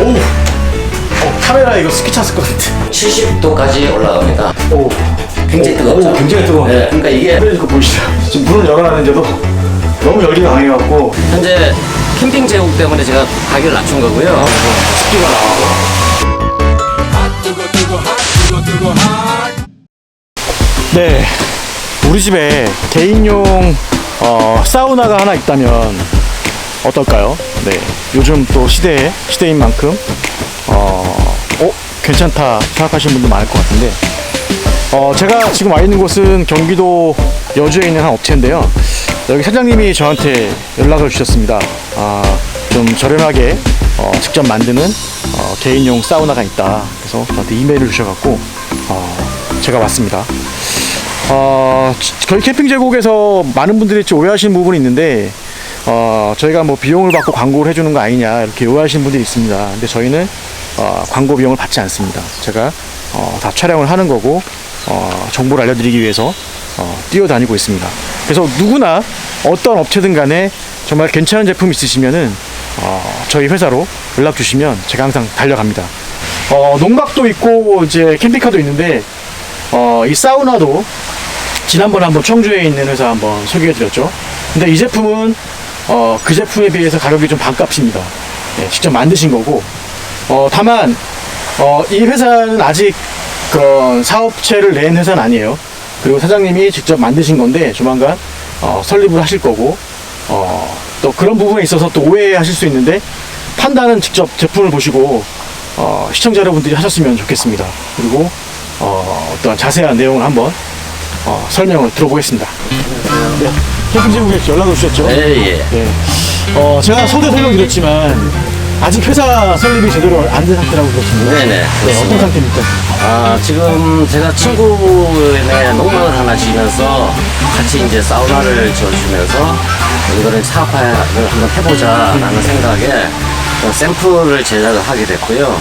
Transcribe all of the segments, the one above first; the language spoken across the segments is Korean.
오우. 어, 카메라 이거 스키 찼을 것 같아. 70도까지 올라갑니다. 오. 굉장히 오, 뜨겁죠? 오, 굉장히 뜨거워. 네, 그러니까 이게 그거 보이시죠? 지금 문을 열어놨는데도 너무 열기가 강해갖고 현재 캠핑 제국 때문에 제가 가격을 낮춘 거고요. 습기가 나와서. 네, 우리 집에 개인용 어, 사우나가 하나 있다면 어떨까요? 네, 요즘 또 시대에 시대인 만큼 어, 어 괜찮다 생각하시는 분도 많을 것 같은데 어, 제가 지금 와 있는 곳은 경기도 여주에 있는 한 업체인데요. 여기 사장님이 저한테 연락을 주셨습니다. 아, 좀 저렴하게 어, 직접 만드는 어, 개인용 사우나가 있다. 그래서 저한테 이메일을 주셔갖고 어, 제가 왔습니다. 어, 저희 캠핑 제국에서 많은 분들이 좀 오해하시는 부분이 있는데 어, 저희가 뭐 비용을 받고 광고를 해주는 거 아니냐 이렇게 오해하시는 분들이 있습니다. 근데 저희는 어, 광고 비용을 받지 않습니다. 제가 어, 다 촬영을 하는 거고 어, 정보를 알려드리기 위해서 어, 뛰어다니고 있습니다. 그래서 누구나 어떤 업체든 간에 정말 괜찮은 제품 있으시면은 어, 저희 회사로 연락 주시면 제가 항상 달려갑니다. 어, 농막도 있고 이제 캠핑카도 있는데 어, 이 사우나도 지난번에 한번 청주에 있는 회사 한번 소개해드렸죠. 근데 이 제품은 어, 그 제품에 비해서 가격이 좀 반값입니다. 예, 직접 만드신 거고. 어, 다만 어, 이 회사는 아직 그런 사업체를 낸 회사는 아니에요. 그리고 사장님이 직접 만드신 건데 조만간 어, 설립을 하실 거고 어, 또 그런 부분에 있어서 또 오해하실 수 있는데 판단은 직접 제품을 보시고 어, 시청자 여러분들이 하셨으면 좋겠습니다. 그리고 어, 어떤 자세한 내용을 한번 어, 설명을 들어보겠습니다. 네, 캠핑 제국에 연락을 주셨죠? 예, 예. 네. 어, 제가 서대 설명드렸지만 아직 회사 설립이 제대로 안 된 상태라고 그러시는데 네네. 네, 어떤 그렇습니다. 상태입니까? 아, 지금 제가 친구네 농막을 하나 지면서 같이 이제 사우나를 지어주면서 이거를 사업화를 한번 해보자라는 생각에 어, 샘플을 제작을 하게 됐고요.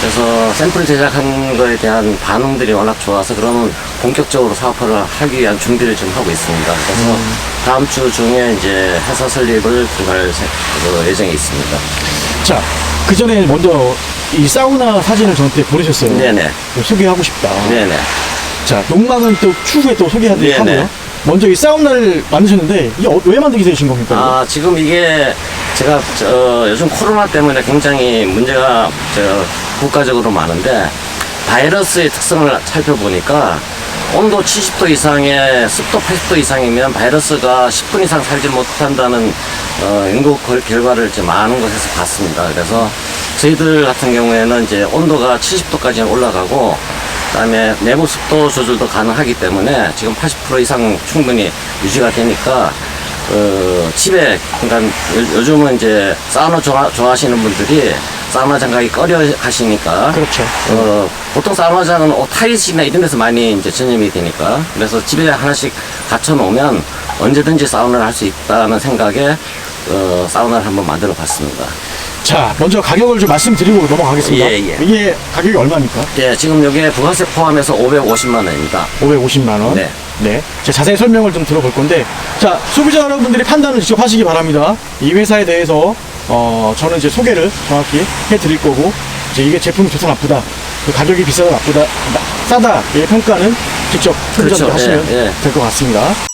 그래서 샘플 제작한 거에 대한 반응들이 워낙 좋아서 그러면 본격적으로 사업화를 하기 위한 준비를 좀 하고 있습니다. 그래서 다음 주 중에 이제 회사 설립을 들어갈 세- 그 예정에 있습니다. 자, 그 전에 먼저 이 사우나 사진을 저한테 보내셨어요. 네네. 소개하고 싶다. 네네. 자, 농막은 또 추후에 또 소개하도록 네네. 하고요. 먼저 이 사우나를 만드셨는데 이게 어- 왜 만들게 되신 겁니까? 아, 지금 이게 제가 저 요즘 코로나 때문에 굉장히 문제가 저 국가적으로 많은데 바이러스의 특성을 살펴보니까 온도 70도 이상에 습도 80도 이상이면 바이러스가 10분 이상 살지 못한다는 어, 연구 결- 결과를 이제 많은 곳에서 봤습니다. 그래서 저희들 같은 경우에는 이제 온도가 70도까지 올라가고 그다음에 내부 습도 조절도 가능하기 때문에 지금 80% 이상 충분히 유지가 되니까 어, 집에 그러니까 요- 요즘은 이제 사우나 좋아, 좋아하시는 분들이 사우나 장가기 꺼려 하시니까 그렇죠. 어, 보통 사우나장은 오타이시나 이런 데서 많이 이제 전염이 되니까 그래서 집에 하나씩 갖춰 놓으면 언제든지 사우나를 할 수 있다는 생각에 어, 사우나를 한번 만들어 봤습니다. 자, 먼저 가격을 좀 말씀드리고 넘어가겠습니다. 예, 예. 이게 가격이 얼마입니까? 예, 지금 여기에 부가세 포함해서 550만 원입니다. 550만 원. 네. 네. 제가 자세히 설명을 좀 들어볼 건데, 자 소비자 여러분들이 판단을 직접 하시기 바랍니다. 이 회사에 대해서 어 저는 이제 소개를 정확히 해드릴 거고, 이제 이게 제품이 좋다 나쁘다, 그 가격이 비싸다 나쁘다, 나- 싸다 이 평가는 직접 그렇죠. 하시면 예, 예. 될것 같습니다.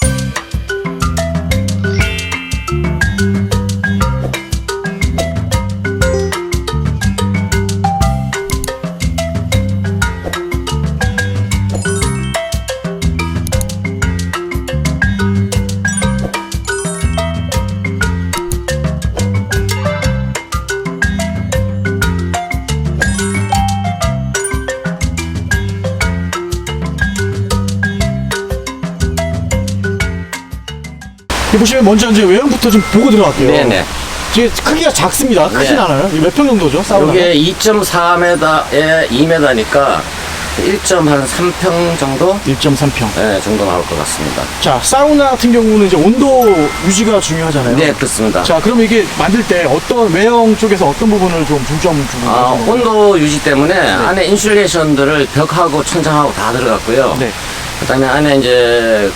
보시면 먼저 이제 외형부터 좀 보고 들어갈게요. 네네. 이게 크기가 작습니다. 크진 네. 않아요. 몇 평 정도죠? 사우나. 이게 2.4m에 2m니까 1.3평 정도? 1.3평. 네, 정도 나올 것 같습니다. 자, 사우나 같은 경우는 이제 온도 유지가 중요하잖아요. 네, 그렇습니다. 자, 그럼 이게 만들 때 어떤 외형 쪽에서 어떤 부분을 좀 중점 주고 아, 하시는 거예요? 온도 유지 때문에 안에 인슐레이션들을 벽하고 천장하고 다 들어갔고요. 네. 그다음에 안에 이제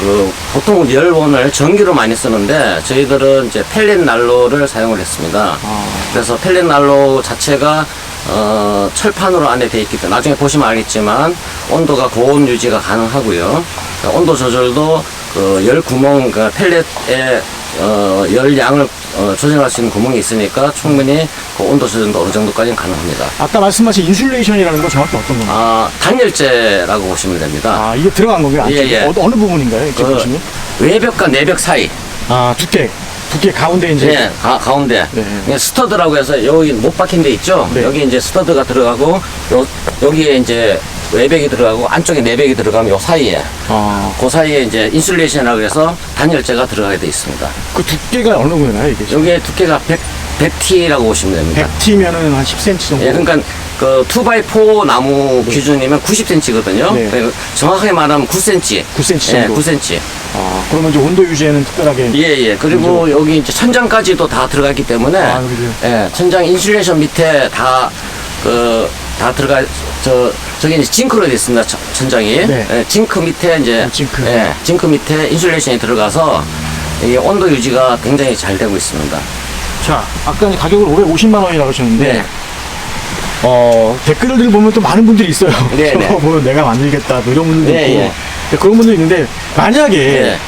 그 보통 열원을 전기로 많이 쓰는데 저희들은 이제 펠렛 난로를 사용을 했습니다. 아. 그래서 펠렛 난로 자체가 어, 철판으로 안에 돼 있기 때문에 나중에 보시면 알겠지만 온도가 고온 유지가 가능하고요. 그러니까 온도 조절도 그 열 구멍, 그 펠렛의 어, 열 양을 어, 조절할 수 있는 구멍이 있으니까 충분히 그 온도 조절도 어느 정도까지는 가능합니다. 아까 말씀하신 인슐레이션이라는 거 정확히 어떤 건가요? 아, 단열재라고 보시면 됩니다. 아, 이게 들어간 건가요? 안쪽에? 예, 예. 어, 어느 부분인가요? 이렇게 그 보시면? 외벽과 내벽 사이, 아, 두께. 두께 가운데 이제. 예, 가, 가운데 네. 그냥 스터드라고 해서 여기 못 박힌 데 있죠. 네. 여기 이제 스터드가 들어가고 요, 여기에 이제 외벽이 들어가고 안쪽에 내벽이 들어가면 요 사이에 아, 그 사이에 이제 인슐레이션이라고 해서 단열재가 들어가게 돼 있습니다. 그 두께가 어느 정도나요, 이게? 여기에 두께가 100, 100T라고 보시면 됩니다. 100T면은 한 10cm 정도. 예, 그러니까 그 2x4 나무 기준이면 90cm거든요. 네. 정확하게 말하면 9cm. 9cm 예, 정도. 9cm. 아, 그러면 이제 온도 유지에는 특별하게. 예, 예. 그리고 여기 이제 천장까지도 다 들어갔기 때문에 아, 그래요? 예, 천장 인슐레이션 밑에 다 그, 다 들어가, 저, 저기 이제 징크로 되어 있습니다. 천- 천장이. 네. 예, 징크 밑에 이제. 어, 징크. 예, 징크 밑에 인슐레이션이 들어가서 이게 온도 유지가 굉장히 잘 되고 있습니다. 자, 아까 이제 가격을 550만 원이라고 하셨는데. 네. 어, 댓글들 보면 또 많은 분들이 있어요. 네, 네. 저거 뭐 내가 만들겠다, 뭐 이런 분들도 네, 있고. 예. 근데 그런 분도 있는데, 만약에 예,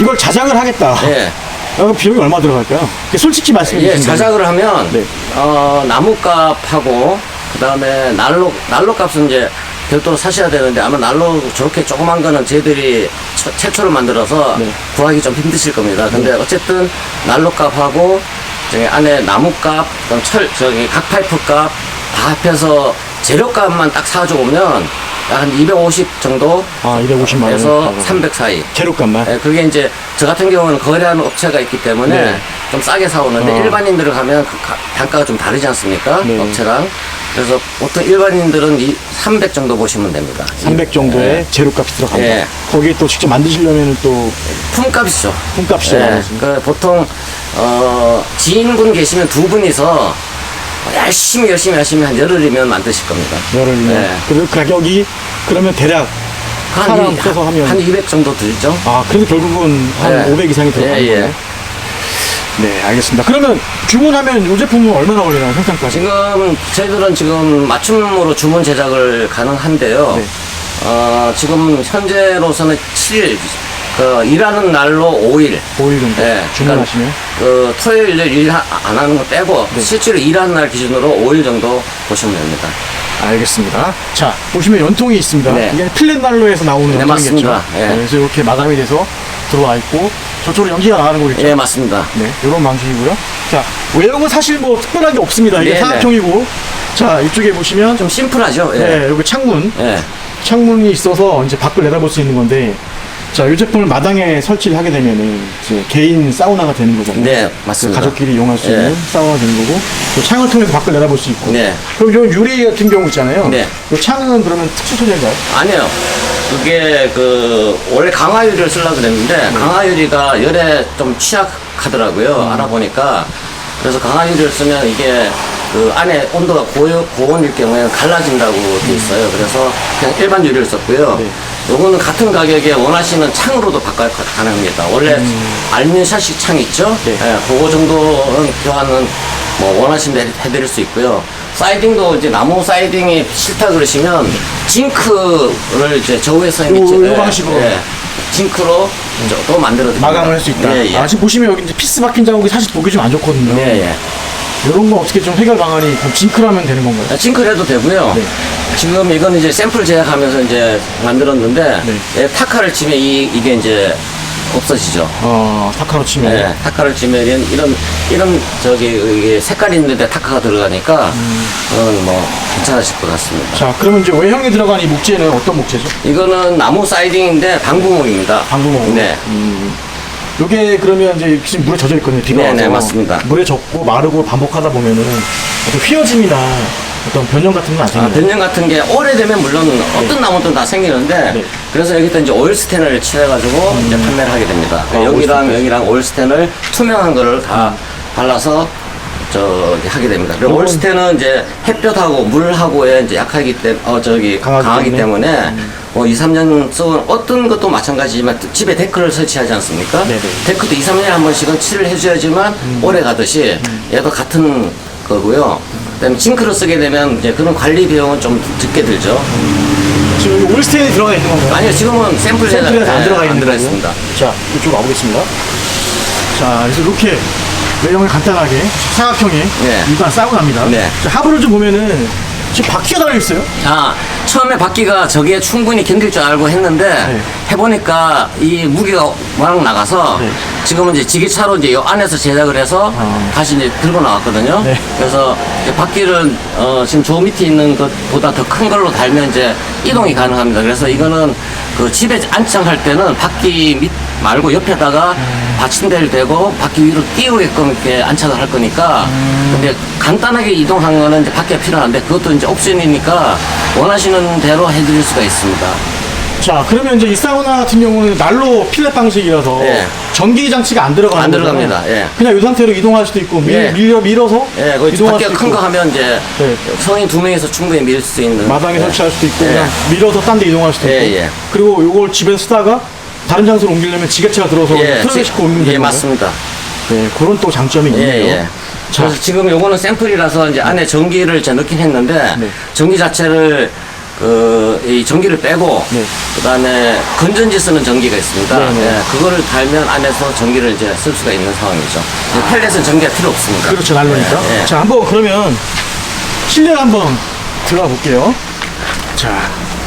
이걸 자작을 하겠다. 예. 그럼 비용이 얼마 들어갈까요? 솔직히 말씀해 예, 주시면. 자작을 하면 네. 어, 나무값하고 그 다음에 난로 난로 값은 이제 별도로 사셔야 되는데 아마 난로 저렇게 조그만 거는 저희들이 처- 최초로 만들어서 네. 구하기 좀 힘드실 겁니다. 근데 어쨌든 난로 값하고 저기 안에 나무 값, 그다음 철 저기 각 파이프 값 다 합해서 재료 값만 딱 사가지고 오면 약한250 정도 아, 250만 원. 에서 300 사이. 재료값만. 예, 그게 이제 저 같은 경우는 거래하는 업체가 있기 때문에 네. 좀 싸게 사오는데 어. 일반인들을 가면 그 가- 단가가 좀 다르지 않습니까? 네. 업체랑. 그래서 보통 일반인들은 이 300 정도 보시면 됩니다. 300 정도의 예. 재료값이 들어간다. 예. 거기에 또 직접 만드시려면 또 품값이죠. 품값이 예, 나가지. 그 보통 어, 지인분 계시면 두 분이서 열심히 열심히 하시면 한 열흘이면 만드실 겁니다. 열흘이면. 예. 그 가격이 그러면 대략 사람 이- 써서 하면. 한200 정도 들죠. 아, 그래도 결국은 한 예. 500 이상이 들어가는 예, 예. 거예요? 네, 알겠습니다. 그러면 주문하면 이 제품은 얼마나 걸리나요, 생산까지? 지금 저희들은 지금 맞춤으로 주문 제작을 가능한데요. 네. 어, 지금 현재로서는 7일, 그 일하는 날로 5일. 5일 정도 예, 주문하시면? 그 토요일 일안 하는 거 빼고 네. 실제로 일하는 날 기준으로 5일 정도 보시면 됩니다. 알겠습니다. 자, 보시면 연통이 있습니다. 네. 이게 필렛 난로에서 나오는 네, 연통이겠죠. 맞습니다. 예. 네, 그래서 이렇게 마감이 돼서 들어와 있고 저쪽으로 연기가 나가는 거겠죠. 예, 맞습니다. 네, 이런 방식이고요. 자, 외형은 사실 뭐 특별하게 없습니다. 이게 네, 사각형이고. 자, 이쪽에 보시면 좀 심플하죠? 예. 네, 여기 창문, 예. 창문이 있어서 이제 밖을 내다볼 수 있는 건데, 자, 이 제품을 마당에 설치를 하게 되면은 이제 개인 사우나가 되는 거잖아요. 네, 맞습니다. 가족끼리 이용할 수 예. 있는 사우나가 되는 거고, 또 창을 통해서 밖을 내다볼 수 있고. 네. 그럼 요 유리 같은 경우 있잖아요. 네. 이 창은 그러면 특수 소재인가요? 아니요. 그게 그 원래 강화유리를 쓰려고 그랬는데 강화유리가 열에 좀 취약하더라고요. 알아보니까 그래서 강화유리를 쓰면 이게 그 안에 온도가 고, 고온일 경우에는 갈라진다고 돼 있어요. 그래서 그냥 일반 유리를 썼고요. 네. 요거는 같은 가격에 원하시는 창으로도 바꿔 가능합니다. 원래 알루미늄 창 있죠? 네. 예, 그거 정도는 교환은 뭐 원하시는 대로 해드릴 수 있고요. 사이딩도 이제 나무 사이딩이 싫다 그러시면 징크를 이제 저우에서 요- 요 방식으로. 징크로 이제 또 만들어 드립니다. 마감을 할 수 있다. 예, 예. 아, 지금 보시면 여기 이제 피스 박힌 자국이 사실 보기 좀 안 좋거든요. 예, 예. 이런 거 어떻게 좀 해결 방안이 그럼 징크라면 되는 건가요? 아, 징크를 해도 되고요. 네. 지금 이건 이제 샘플 제작하면서 이제 만들었는데 네. 예, 타카를 치면 이, 이게 이제 없어지죠. 어, 타카로 치면. 네, 타카를 치면 이런 이런, 저기 이게 색깔이 있는데 타카가 들어가니까 그건 뭐 괜찮으실 것 같습니다. 자, 그러면 이제 외형에 들어간 이 목재는 어떤 목재죠? 이거는 나무 사이딩인데 방부목입니다. 방부목. 네. 요게 그러면 이제 지금 물에 젖어 있거든요. 비가 네, 와서. 네, 맞습니다. 물에 젖고 마르고 반복하다 보면은 어떤 휘어짐이나 어떤 변형 같은 건안 아, 생겨요. 변형 같은 게 오래되면 물론 어떤 나무든 다 생기는데 네. 그래서 여기다 이제 오일 스텐을 칠해가지고 이제 판매를 하게 됩니다. 아, 오일 여기랑 스텐. 여기랑 오일 스텐을 투명한 거를 다 발라서 저기 하게 됩니다. 그리고 요건- 스텐은 이제 햇볕하고 물하고에 이제 약하기 때문에 어 저기 강하기 강하기, 때문에? 때문에 뭐 2, 3년 써온 어떤 것도 마찬가지지만 집에 데크를 설치하지 않습니까? 네네. 데크도 2, 3년에 한 번씩은 칠을 해줘야지만 오래 가듯이 얘도 같은 거고요. 그다음에 징크를 쓰게 되면 이제 그런 관리 비용은 좀 적게 들죠. 지금 여기 올스테인이 들어가 있는 건가요? 아니요, 지금은 샘플 제작 안 들어가 있는. 있습니다. 자, 이쪽 와보겠습니다. 자, 그래서 이렇게 외형을 간단하게 사각형의 네. 일반 사우나입니다. 네. 자, 하부를 좀 보면은 지금 바퀴가 달려 있어요. 아, 처음에 바퀴가 저기에 충분히 견딜 줄 알고 했는데 네. 해보니까 이 무게가 워낙 나가서 네. 지금은 이제 지게차로 이제 요 안에서 제작을 해서 아. 다시 이제 들고 나왔거든요. 네. 그래서 이제 바퀴를 어, 지금 저 밑에 있는 것보다 더 큰 걸로 달면 이제 이동이 가능합니다. 그래서 이거는 그 집에 안착할 때는 바퀴 밑 말고 옆에다가 음. 받침대를 대고 바퀴 위로 띄우게끔 이렇게 안착을 할 거니까 음. 근데 간단하게 이동한 거는 이제 바퀴가 필요한데 그것도 이제 옵션이니까 원하시는 대로 해드릴 수가 있습니다. 자, 그러면 이제 이 사우나 같은 경우는 난로 필렛 방식이라서 예. 전기 장치가 안 들어가는 안. 들어갑니다. 예. 그냥 이 상태로 이동할 수도 있고 밀, 예. 밀어 밀어서 예, 그 이동할 바퀴가 수도 큰 있고 거 하면 이제 네. 성인 두 명이서 충분히 밀 수 있는 마당에 예. 설치할 수도 있고 예. 그냥 밀어서 딴 데 이동할 수도 예, 있고 예. 그리고 요걸 집에서 쓰다가 다른 장소로 옮기려면 지게차가 들어서 예, 트럭에 지- 싣고 옮기면 예, 되는 거예요. 맞습니다. 네, 그런 또 장점이 예, 있네요. 예. 자, 그래서 지금 요거는 샘플이라서 이제 안에 전기를 이제 넣긴 했는데 네. 전기 자체를 그, 이 전기를 빼고 네. 그다음에 건전지 쓰는 전기가 있습니다. 네, 네. 예, 그거를 달면 안에서 전기를 이제 쓸 수가 있는 상황이죠. 이제 펠렛은 전기가 필요 없습니다. 그렇죠, 난로니까. 예, 예. 자, 한번 그러면 실내 한번 들어가 볼게요. 자,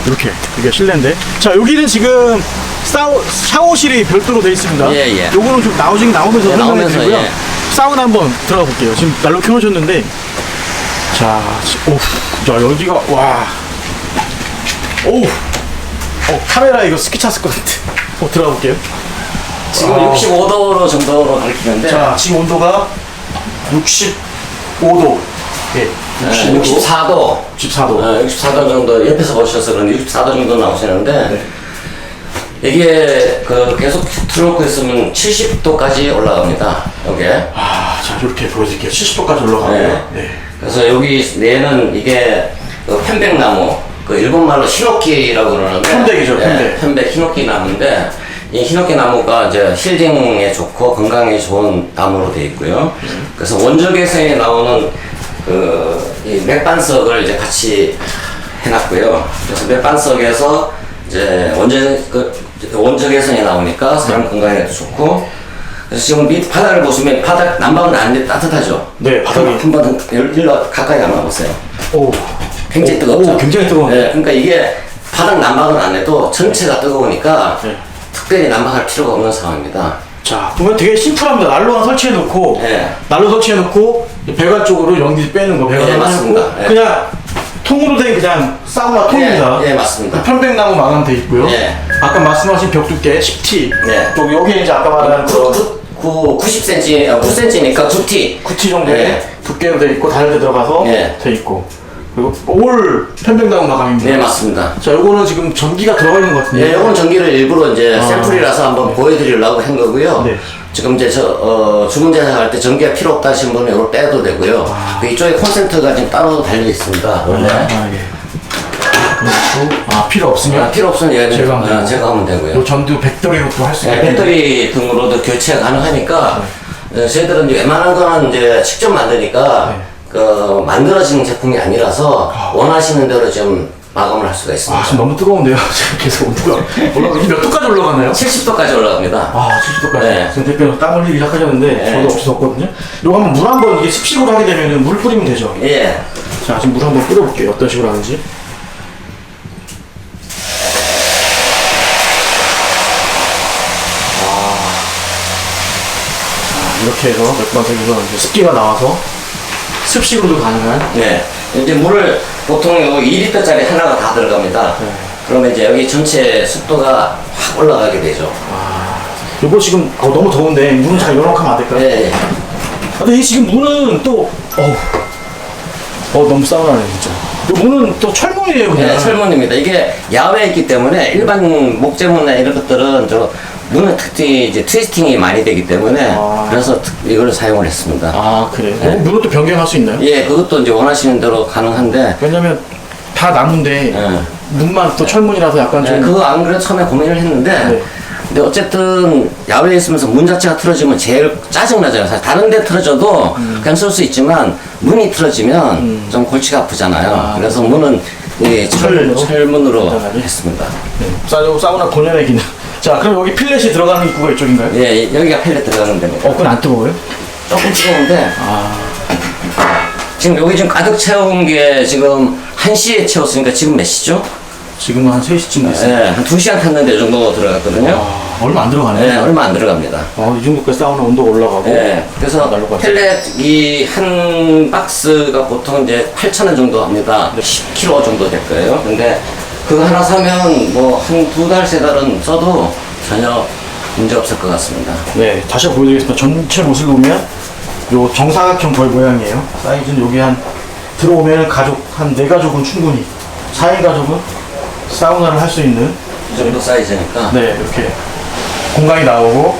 이렇게 이게 실내인데, 자 여기는 지금 사우, 샤워실이 별도로 돼 있습니다. 예, 예. 요거는 좀 나오긴 나오면서 예, 설명해 나오면서, 드리고요. 예. 사우나 한번 들어가 볼게요. 지금 난로 켜놓으셨는데, 자, 지- 오, 자 여기가 와, 오, 어 카메라 이거 스키 찼을 것 같아. 어 들어가 볼게요. 지금 아. 65도 정도로 가리키는데 자, 지금 온도가 65도. 예, 65도. 64도 64도. 어, 64도 정도 옆에서 보셔서 그런데 64도 정도 나오시는데 네. 이게 그 계속 틀어놓고 있으면 70도까지 올라갑니다. 여기에. 아, 자, 이렇게 보여드릴게요. 70도까지 올라가고요. 네. 그래서 여기 내는 이게 그 편백나무 그 일본말로 히노키라고 그러는데 편백이죠, 예, 편백. 편백 히노키 나무인데 이 히노키 나무가 이제 힐링에 좋고 건강에 좋은 나무로 되어 있고요. 그래서 원적외선에 나오는 그 이 맥반석을 이제 같이 해놨고요. 그래서 맥반석에서 이제 원적 그 원적외선이 나오니까 사람 건강에도 좋고. 그래서 지금 밑 바닥을 보시면 바닥 난방은 안돼 따뜻하죠. 네, 바닥이. 한번 일로 가까이 가만 보세요. 오. 굉장히 오, 뜨겁죠. 오, 굉장히 뜨거워요. 네, 그러니까 이게 바닥 난방은 안 해도 전체가 뜨거우니까 네. 특별히 난방할 필요가 없는 상황입니다. 자, 보면 되게 심플합니다. 난로 하나 설치해 놓고, 네. 난로 설치해 놓고, 이 배관 쪽으로 연기 빼는 거, 배관 네, 맞습니다. 해놓고, 네. 그냥 통으로 된 그냥 사우나 통입니다. 예, 예, 맞습니다. 편백나무 마감 돼 있고요. 예. 아까 말씀하신 벽 두께 10T. 네. 또 여기 이제 아까 말한 그 9, 90cm, 아, 9cm니까 9T. 9T 정도의 네. 두께로 돼 있고, 다른 데 들어가서 예. 돼 있고. 그리고 올 편백나무 마감입니다. 네, 맞습니다. 자, 요거는 지금 전기가 들어가 있는 것 같은데. 예, 이건 전기를 일부러 이제 샘플이라서 한번 보여드리려고 한 거고요. 아. 네. 지금 이제 저, 어, 주문 제작 할 때 전기가 필요 없다 하신 분은 이걸 빼도 되고요. 그 이쪽에 콘센트가 지금 따로 달려 있습니다. 원래. 아, 예. 그리고 아, 필요 없으면 아, 필요 없으면 얘는 제가, 되고. 제거하면 되고요. 요 전두 배터리로 또할수 네, 있게. 배터리 등으로도 교체가 가능하니까 어, 저희들은 이제 웬만한 거는 이제 직접 만드니까 네. 그 만들어진 제품이 아니라서 원하시는 대로 좀 마감을 할 수가 아, 있습니다. 지금 너무 뜨거운데요. 지금 계속 온도가 올라가. 몇 도까지 올라가나요? 70도까지 올라갑니다. 아, 70도까지. 네. 지금 대표님 땀 흘리기 시작하셨는데 네. 저도 없이 덥거든요. 이거 한번 물 한번 이게 습식으로 하게 되면 물 뿌리면 되죠. 예. 자, 지금 물 한번 뿌려볼게요. 어떤 식으로 하는지. 아, 이렇게 해서 몇 번 세개서 이제 습기가 나와서 습식으로도 가능한 네. 이제 물을 보통 요 2리터짜리 하나가 다 들어갑니다. 네. 그러면 이제 여기 전체 습도가 확 올라가게 되죠. 요거 지금 어, 너무 더운데 문은 잘 열어놓으면 안 될까요? 네. 예. 아, 근데 이 지금 문은 또 어우 어 너무 싸우나네 진짜 이 문은 또 철문이에요 그냥 네, 철문입니다. 이게 야외에 있기 때문에 일반 목재문이나 이런 것들은 저 문은 특히 이제 트위스팅이 많이 되기 때문에 아. 그래서 특- 이걸 사용을 했습니다. 아 그래 네. 또 변경할 수 있나요? 예, 그것도 이제 원하시는 대로 가능한데 왜냐면 다 나무인데 예. 문만 또 철문이라서 약간 네, 좀 그거 안 그래도 처음에 고민을 했는데 네. 근데 어쨌든 야외에 있으면서 문 자체가 틀어지면 제일 짜증나잖아요. 사실 다른 데 틀어져도 음. 그냥 쓸 수 있지만 문이 틀어지면 좀 골치가 아프잖아요. 아. 그래서 문은 이 철, 철문으로? 철문으로 간단하게? 했습니다. 네. 사- 사우나 본연의 기능. 자, 그럼 여기 필렛이 들어가는 입구가 이쪽인가요? 예, 여기가 펠렛 들어가는 데입니다. 어, 그건 안 뜨거워요? 조금 뜨거운데 아, 지금 여기 지금 가득 채운 게 지금 1시에 채웠으니까 지금 몇 시죠? 지금은 한 3시쯤 됐어요. 예, 한 2시간 탔는데 이 정도 들어갔거든요. 아, 얼마 안 들어가네. 예, 얼마 안 들어갑니다. 어, 이 정도까지 사우나 온도가 올라가고. 예, 그래서 날로 가죠. 펠렛이 한 박스가 보통 이제 8,000원 정도 합니다. 10kg 정도 될 거예요. 근데 그거 하나 사면 뭐 한 두 달, 세 달은 써도 전혀 문제 없을 것 같습니다. 네, 다시 보여드리겠습니다. 전체 모습을 보면 요 정사각형 벌 모양이에요. 사이즈는 여기 한 들어오면 가족 한 네 가족은 충분히 4인 가족은 사우나를 할 수 있는 이 정도 사이즈니까. 네 이렇게 공간이 나오고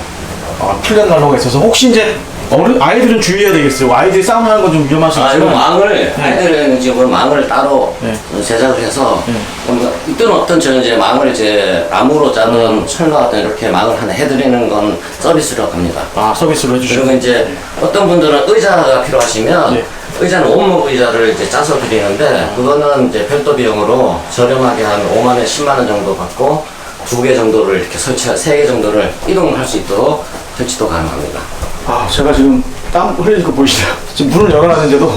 어, 필렛 난로가 있어서 혹시 이제 어른 아이들은 주의해야 되겠어요. 아이들이 사우나 하는 건 좀 위험할 수 아, 이거 있지만 망을, 아이들은 지금 망을 따로 네. 제작을 해서, 네. 뭔가 있든 없든 저는 이제 망을 이제 나무로 짜든 철로 하든 이렇게 망을 하나 해드리는 건 서비스로 합니다. 아 서비스로 해주시고 그리고 이제 어떤 분들은 의자가 필요하시면 네. 의자는 온목 의자를 이제 짜서 드리는데 그거는 이제 별도 비용으로 저렴하게 한 5만 원, 10만 원 정도 받고 두 개 정도를 이렇게 설치, 세개 정도를 이동을 할수 있도록 설치도 가능합니다. 아 제가 지금 땀 흘리는 거 보이시죠? 지금 문을 열어놨는데도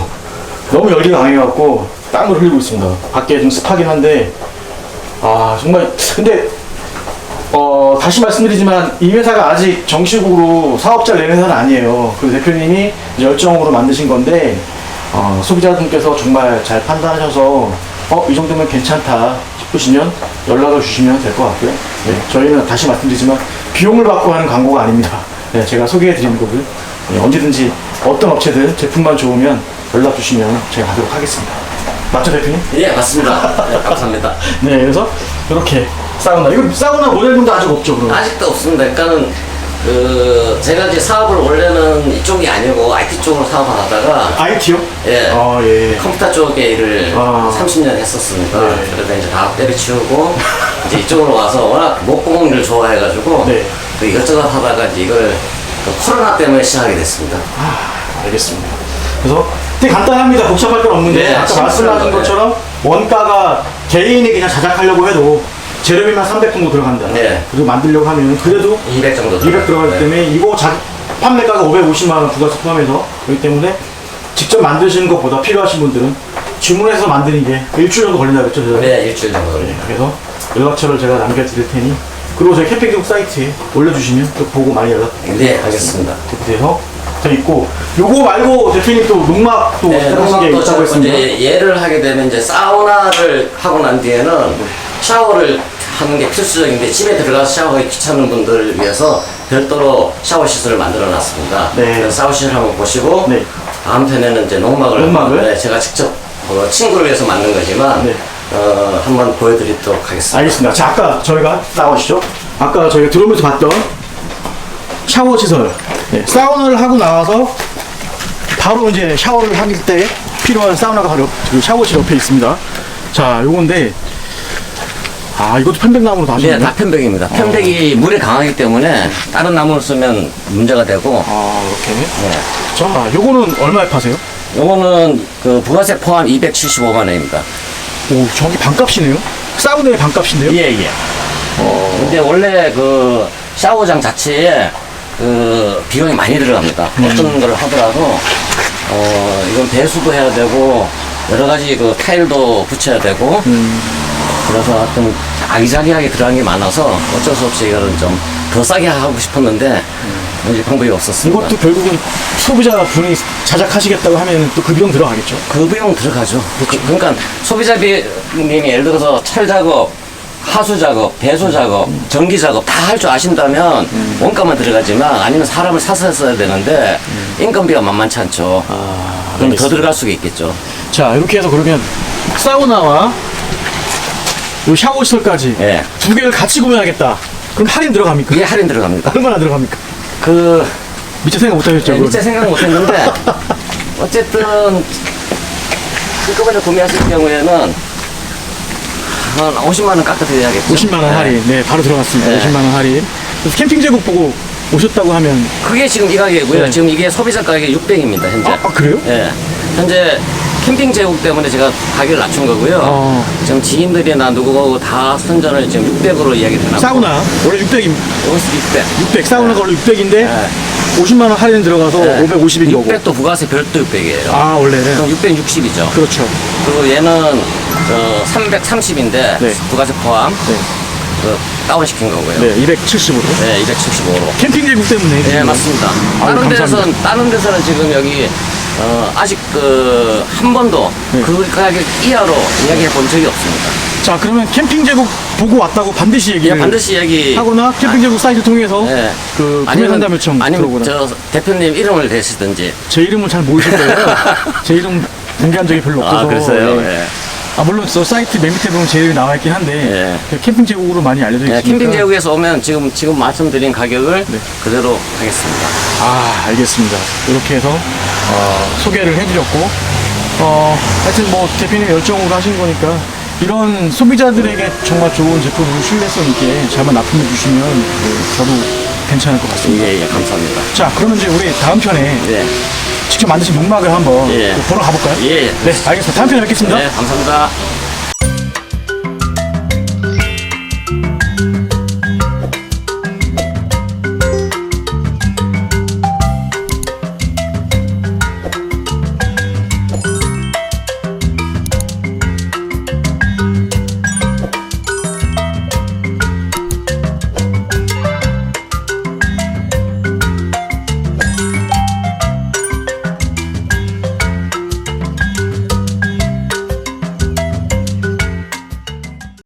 너무 열기가 강해갖고 땀을 흘리고 있습니다. 밖에 좀 습하긴 한데 아 정말 근데 어 다시 말씀드리지만 이 회사가 아직 정식으로 사업자를 낸 회사는 아니에요. 그 대표님이 열정으로 만드신 건데 어, 소비자분께서 정말 잘 판단하셔서 어 이 정도면 괜찮다 싶으시면 연락을 주시면 될 것 같고요. 네, 저희는 다시 말씀드리지만 비용을 받고 하는 광고가 아닙니다. 네, 제가 소개해 드리는 거고요. 네, 언제든지 어떤 업체든 제품만 좋으면 연락 주시면 제가 하도록 하겠습니다. 맞죠 대표님? 예, 맞습니다. 네, 감사합니다. 네, 그래서 이렇게 사우나 이거 사우나 모델분도 아직 없죠, 그럼? 아직도 없습니다. 그러니까는 그 제가 이제 사업을 원래는 이쪽이 아니고 IT 쪽으로 사업을 하다가 IT요? 예. 아 예. 컴퓨터 쪽에 일을 아. 30년 했었으니까 네. 그러다 이제 다 때려치우고 이제 이쪽으로 와서 워낙 목공을 일을 좋아해가지고 네. 또 이것저것 하다가 이제 이걸 그 코로나 때문에 시작하게 됐습니다. 알겠습니다. 그래서 되게 간단합니다. 복잡할 건 없는데 네, 아까 말씀하신. 것처럼 원가가 개인이 그냥 자작하려고 해도 재료비만 300 정도 들어간다. 네. 그리고 만들려고 하면 그래도 200 정도 200 들어가기 네. 때문에 이거 자, 판매가가 550만 원 부가세 포함해서 그렇기 때문에 직접 만드시는 것보다 필요하신 분들은 주문해서 만드는 게 일주일 정도 걸린다 그랬죠? 제가? 네, 일주일 정도 걸립니다. 그래서 연락처를 제가 남겨드릴 테니 그리고 저희 캠핑국 사이트에 올려주시면 또 보고 많이 연락 네, 알겠습니다. 돼서 돼 있고 요거 말고 대표님 또 네, 새로 하신 게 농막도 있다고 저 했습니다. 이제 예를 하게 되면 이제 사우나를 하고 난 뒤에는 샤워를 하는 게 필수적인데 집에 들어가서 샤워하기 귀찮은 분들을 위해서 별도로 샤워 시설을 만들어 놨습니다. 네. 그래서 샤워 시설 한번 보시고 네. 다음 편에는 이제 농막을 농막을? 네, 제가 직접 어, 친구를 위해서 만든 거지만 네. 어, 한번 보여드리도록 하겠습니다. 알겠습니다. 자, 아까 저희가 나오시죠? 아까 저희가 들어오면서 봤던 샤워 시설. 네, 사우나를 하고 나와서 바로 이제 샤워를 하길 때 필요한 사우나가 바로 그 샤워실 옆에 있습니다. 자, 요건데 아, 이것도 편백나무로 다 네, 하셨네. 다 편백입니다. 편백이 물에 강하기 때문에 다른 나무를 쓰면 문제가 되고 아, 이렇게. 네. 자, 요거는 얼마에 파세요? 요거는 그 부가세 포함 275만 원입니다. 오, 저기 반값이네요. 사우나의 반값인데요? 예, 예. 근데 원래 그 샤워장 자체에 그 비용이 많이 들어갑니다. 어떤 걸 하더라도 어 이건 배수도 해야 되고 여러 가지 그 타일도 붙여야 되고 그래서 하여튼 아기자기하게 들어간 게 많아서 어쩔 수 없이 이거는 좀 더 싸게 하고 싶었는데 이제 방법이 없었습니다. 이것도 결국은 소비자 분이 자작하시겠다고 하면 또 그 비용 들어가겠죠. 그 비용 들어가죠. 그, 러니까 소비자님이 예를 들어서 철 작업, 하수 작업, 배수 작업, 전기 작업 다 할 줄 아신다면 원가만 들어가지만 아니면 사람을 사서 써야 되는데 인건비가 만만치 않죠. 아, 그럼 더 들어갈 수가 있겠죠. 자, 이렇게 해서 그러면 사우나와 요 샤워 시설까지 예. 두 개를 같이 구매하겠다. 그럼 할인 들어갑니까? 그게 할인 들어갑니다. 얼마나 들어갑니까? 그 미처 생각 못 하셨죠? 네, 진짜 생각 못 했는데 어쨌든 한꺼번에 구매하실 경우에는 한 50만 원 깎아 드려야겠죠. 50만 원 네. 할인. 네, 바로 들어갔습니다. 네. 50만 원 할인. 그래서 캠핑 제국 보고 오셨다고 하면 그게 지금 이 가격이고요. 네. 지금 이게 소비자 가격이 600입니다. 현재. 아, 아, 그래요? 예. 현재 캠핑 제국 때문에 제가 가격을 낮춘 거고요. 어. 지금 지인들이 나 누구하고 다 선전을 지금 600으로 이야기를 해놨고. 사우나 원래 600입니다. 이것은 600. 600 사우나가 원래 600인데 네. 50만 원 할인 들어가서 550인 거고. 600도 부가세 별도 600이에요. 아, 원래는 그럼 660이죠. 그렇죠. 그리고 얘는 저 330인데 네. 부가세 포함 네. 그 다운 시킨 거고요. 네, 270으로. 네, 275로. 캠핑 제국 때문에. 네, 지금. 맞습니다. 아유, 다른 데서는 감사합니다. 다른 데서는 지금 여기 어, 아직 그 한 번도 네. 그 가격 이하로 이야기해 본 적이 없습니다. 자, 그러면 캠핑 제국 보고 왔다고 반드시 예, 얘기를 반드시 이야기 하거나 캠핑 제국 사이트 통해서 네. 그 구매 아니면 상담 요청 아니면 들어오거나. 저 대표님 이름을 대시든지 제 이름은 잘 모르실 거예요. 제 이름 공개한 적이 별로 없어서. 아 그랬어요. 예. 예. 아 물론 저 사이트 맨 밑에 보면 제 이름이 나와 있긴 한데 예. 그 캠핑 제국으로 많이 알려져 예, 있으니까. 캠핑 제국에서 오면 지금 지금 말씀드린 가격을 네. 그대로 하겠습니다. 아 알겠습니다. 이렇게 해서 어, 소개를 해드렸고 어, 하여튼 뭐 대표님 열정으로 하신 거니까 이런 소비자들에게 정말 좋은 제품을 신뢰성 있게 잘만 납품해 주시면 그, 저도 괜찮을 것 같습니다. 예, 예, 감사합니다. 자 그러면 이제 우리 다음 편에 예, 직접 만드신 농막을 한번 예. 보러 가볼까요? 예, 네 알겠습니다. 다음 편에 뵙겠습니다. 네, 감사합니다.